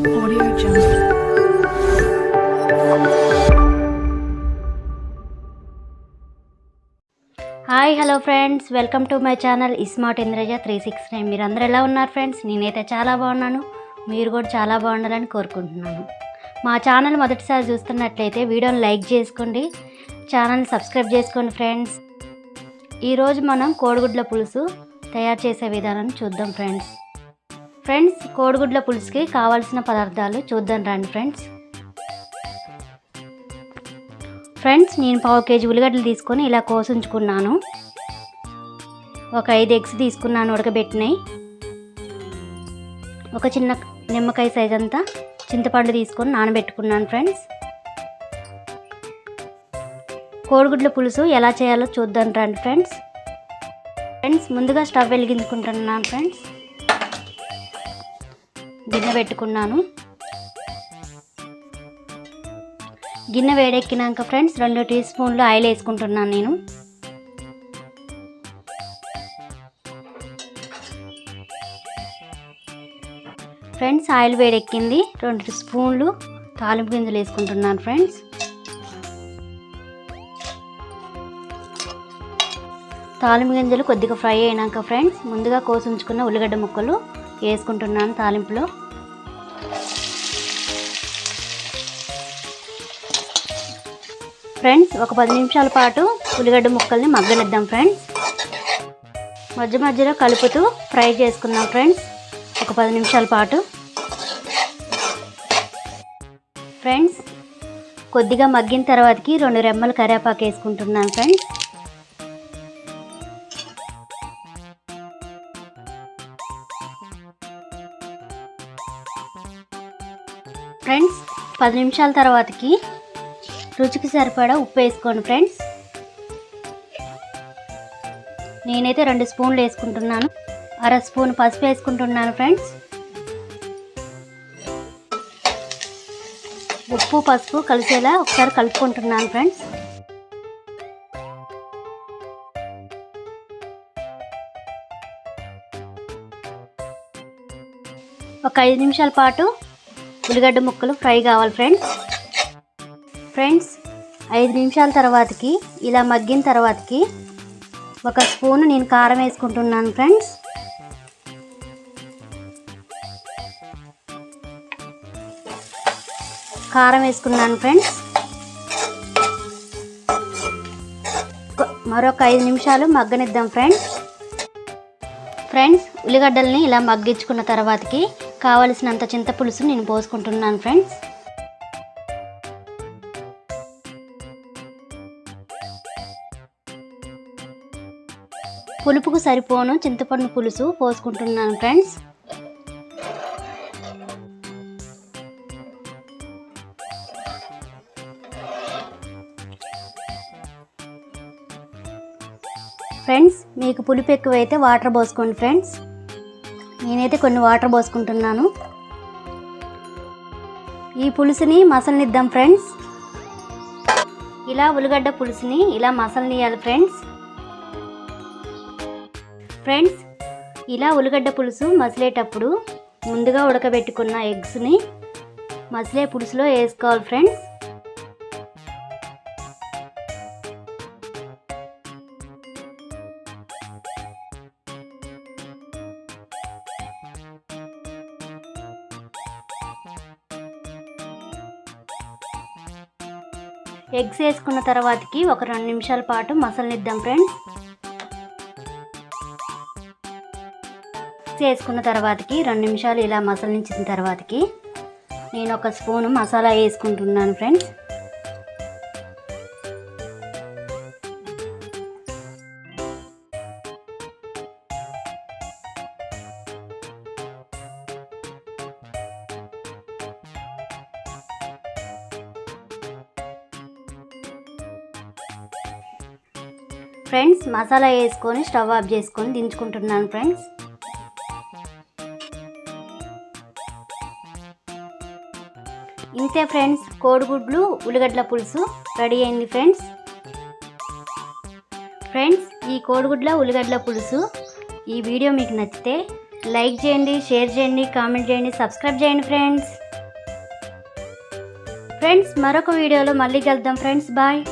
Hi hello friends welcome to my channel iSmart Indraja three six nine మీరు అందరు ఎలా ఉన్నారు ఫ్రెండ్స్ నేనైతే చాలా బాగున్నాను. మీరు కూడా చాలా బాగుండాలని కోరుకుంటున్నాను. మా ఛానల్ మొదటిసారి చూస్తున్నట్లయితే వీడియోని లైక్ చేసుకోండి. ఛానల్ని సబ్స్క్రైబ్ చేసుకోండి ఫ్రెండ్స్ ఈరోజు మనం కోడిగుడ్ల పులుసు తయారు చేసే విధానం చూద్దాం ఫ్రెండ్స్ ఫ్రెండ్స్ కోడిగుడ్ల పులుసుకి కావాల్సిన పదార్థాలు చూద్దాం రండి ఫ్రెండ్స్. ఫ్రెండ్స్ నేను పావు కేజీ ఉల్లిగడ్డలు తీసుకొని ఇలా కోసుంచుకున్నాను. ఒక ఐదు ఎగ్స్ తీసుకున్నాను ఉడకబెట్టినాయి ఒక చిన్న నిమ్మకాయ సైజ్ అంతా చింతపండు తీసుకొని నానబెట్టుకున్నాను ఫ్రెండ్స్. కోడిగుడ్ల పులుసు ఎలా చేయాలో చూద్దాం రండి ఫ్రెండ్స్. ఫ్రెండ్స్ ముందుగా స్టవ్ వెలిగించుకుంటున్నాను ఫ్రెండ్స్. గిన్నె పెట్టుకున్నాను. గిన్నె వేడెక్కినాక ఫ్రెండ్స్ రెండు టీ స్పూన్లు ఆయిల్ వేసుకుంటున్నాను నేను. ఫ్రెండ్స్ ఆయిల్ వేడెక్కింది రెండు స్పూన్లు తాలింపు గింజలు వేసుకుంటున్నాను ఫ్రెండ్స్. తాలింపు గింజలు కొద్దిగా ఫ్రై అయినాక ఫ్రెండ్స్ ముందుగా కోసి ఉంచుకున్న ఉల్లిగడ్డ ముక్కలు వేసుకుంటున్నాను తాలింపులో. ఫ్రెండ్స్ ఒక పది నిమిషాల పాటు ఉల్లిగడ్డ ముక్కల్ని మగ్గనిద్దాం ఫ్రెండ్స్. మధ్య మధ్యలో కలుపుతూ ఫ్రై చేసుకుందాం ఫ్రెండ్స్ ఒక పది నిమిషాల పాటు. ఫ్రెండ్స్ కొద్దిగా మగ్గిన తర్వాతకి రెండు రెమ్మలు కరివేపాకు వేసుకుంటున్నాను ఫ్రెండ్స్. ఫ్రెండ్స్ పది నిమిషాల తర్వాతకి రుచికి సరిపడా ఉప్పు వేసుకోండి ఫ్రెండ్స్. నేనైతే రెండు స్పూన్లు వేసుకుంటున్నాను. అర స్పూన్ పసుపు వేసుకుంటున్నాను ఫ్రెండ్స్. ఉప్పు పసుపు కలిసేలా ఒకసారి కలుపుకుంటున్నాను ఫ్రెండ్స్. ఒక ఐదు నిమిషాల పాటు ఉల్లిగడ్డ ముక్కలు ఫ్రై కావాలి ఫ్రెండ్స్. ఫ్రెండ్స్ ఐదు నిమిషాల తర్వాతకి ఇలా మగ్గిన తర్వాతకి ఒక స్పూన్ నేను కారం వేసుకుంటున్నాను ఫ్రెండ్స్. కారం వేసుకున్నాను ఫ్రెండ్స్. మరొక ఐదు నిమిషాలు మగ్గనిద్దాం ఫ్రెండ్స్. ఫ్రెండ్స్ ఉల్లిగడ్డల్ని ఇలా మగ్గించుకున్న తర్వాతకి కావలసినంత చింతపులుసు నేను పోసుకుంటున్నాను ఫ్రెండ్స్ పులుపుకు సరిపోను చింతపండు పులుసు పోసుకుంటున్నాను ఫ్రెండ్స్ ఫ్రెండ్స్ మీకు పులుపు ఎక్కువైతే వాటర్ పోసుకోండి ఫ్రెండ్స్ నేనైతే కొన్ని వాటర్ పోసుకుంటున్నాను. ఈ పులుసుని మసలనిద్దాం ఫ్రెండ్స్. ఇలా ఉల్లిగడ్డ పులుసుని ఇలా మసలనియాలి ఫ్రెండ్స్. ఫ్రెండ్స్ ఇలా ఉల్లిగడ్డ పులుసు మసిలేటప్పుడు ముందుగా ఉడకబెట్టుకున్న ఎగ్స్ని మసిలే పులుసులో వేసుకోవాలి ఫ్రెండ్స్. ఎగ్స్ వేసుకున్న తర్వాతకి ఒక రెండు నిమిషాల పాటు మసలనిద్దాం ఫ్రెండ్స్. ఎగ్స్ వేసుకున్న తర్వాతకి రెండు నిమిషాలు ఇలా మసలించిన తర్వాతకి నేను ఒక స్పూను మసాలా వేసుకుంటున్నాను ఫ్రెండ్స్. ఫ్రెండ్స్ మసాలా వేసుకొని స్టవ్ ఆఫ్ చేసుకొని దించుకుంటున్నాను ఫ్రెండ్స్. ఇంతే ఫ్రెండ్స్ కోడిగుడ్లు ఉల్లిగడ్డల పులుసు రెడీ అయింది ఫ్రెండ్స్. ఫ్రెండ్స్ ఈ కోడిగుడ్ల ఉల్లిగడ్డల పులుసు ఈ వీడియో మీకు నచ్చితే లైక్ చేయండి షేర్ చేయండి కామెంట్ చేయండి సబ్స్క్రైబ్ చేయండి ఫ్రెండ్స్. ఫ్రెండ్స్ మరొక వీడియోలో మళ్ళీ కలుద్దాం ఫ్రెండ్స్. బాయ్.